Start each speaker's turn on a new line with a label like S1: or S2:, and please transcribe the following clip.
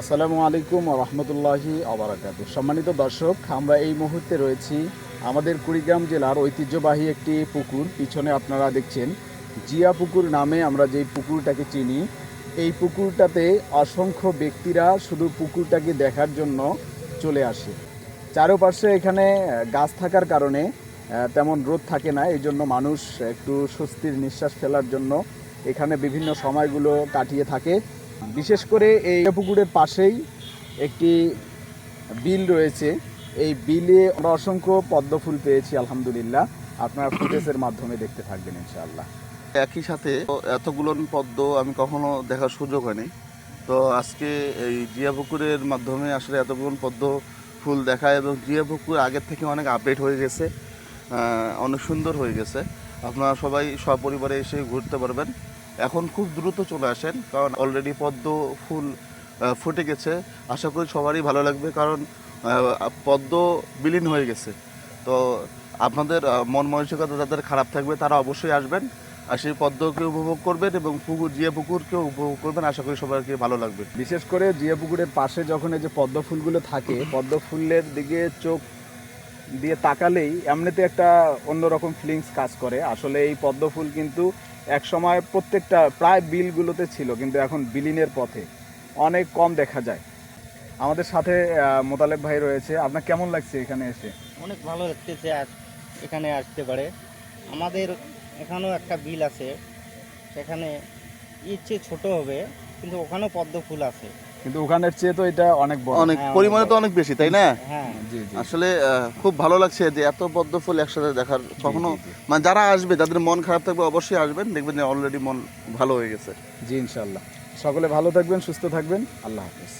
S1: আসসালামু আলাইকুম রহমতুল্লাহি আবরাকাত সম্মানিত দর্শক, আমরা এই মুহূর্তে রয়েছি আমাদের কুড়িগ্রাম জেলার ঐতিহ্যবাহী একটি পুকুর। পিছনে আপনারা দেখছেন জিয়া পুকুর নামে আমরা যেই পুকুরটাকে চিনি। এই পুকুরটাতে অসংখ্য ব্যক্তিরা শুধু পুকুরটাকে দেখার জন্য চলে আসে। চারপাশে এখানে গাছ থাকার কারণে তেমন রোদ থাকে না। এই জন্য মানুষ একটু স্বস্তির নিঃশ্বাস ফেলার জন্য এখানে বিভিন্ন সময়গুলো কাটিয়ে থাকে। বিশেষ করে এই পুকুরের পাশেই একটি বিল রয়েছে। এই বিলে আমরা অসংখ্য পদ্ম ফুল পেয়েছি, আলহামদুলিল্লাহ। আপনারা ফুটেজের মাধ্যমে দেখতে থাকবেন, ইনশাআল্লাহ।
S2: একই সাথে এতগুলো পদ্ম আমি কখনো দেখার সুযোগ হয়নি। তো আজকে এই জিয়া পুকুরের মাধ্যমে আসলে এতগুলো পদ্ম ফুল দেখা এবং জিয়া পুকুর আগের থেকে অনেক আপডেট হয়ে গেছে অনেক সুন্দর হয়ে গেছে। আপনারা সবাই সপরিবারে এসে ঘুরতে পারবেন। এখন খুব দ্রুত চলে আসেন, কারণ অলরেডি পদ্ম ফুল ফুটে গেছে। আশা করি সবারই ভালো লাগবে, কারণ পদ্ম বিলীন হয়ে গেছে। তো আপনাদের মন মানসিকতা যাদের খারাপ থাকবে, তারা অবশ্যই আসবেন আর সেই পদ্মকে উপভোগ করবেন এবং পুকুর, জিয়া পুকুরকেও উপভোগ করবেন। আশা করি সবাইকে ভালো লাগবে।
S1: বিশেষ করে জিয়া পুকুরের পাশে যখন এই যে পদ্ম ফুলগুলো থাকে, পদ্ম ফুলের দিকে চোখ দিয়ে তাকালেই এমনিতে একটা অন্যরকম ফিলিংস কাজ করে। আসলে এই পদ্ম ফুল কিন্তু এক সময় প্রত্যেকটা, প্রায় বিলগুলোতে ছিল, কিন্তু এখন বিলিনের পথে। অনেক কম দেখা যায়। আমাদের সাথে মোতালেব ভাই রয়েছে। আপনার কেমন লাগছে এখানে এসে?
S3: অনেক ভালো লাগতেছে এখানে আসতে পারে। আমাদের এখানেও একটা বিল আছে। সেখানে ইচ্ছে ছোট হবে, কিন্তু ওখানেও পদ্ম ফুল আছে।
S1: কিন্তু ওখানের চেয়ে তো এটা অনেক বড়।
S2: অনেক
S3: হ্যাঁ,
S2: পরিমাণে তো অনেক বেশি তাই না?
S3: হ্যাঁ।
S1: জি জি।
S2: আসলে খুব ভালো লাগছে যে এত পদ্ম ফুল একসাথে দেখার কখনো। মানে যারা আসবে যাদের মন খারাপ থাকবে অবশ্যই আসবেন দেখবেন যে অলরেডি মন ভালো হয়ে গেছে।
S1: জি ইনশাল্লাহ সকলে ভালো থাকবেন সুস্থ থাকবেন। আল্লাহ হাফেজ।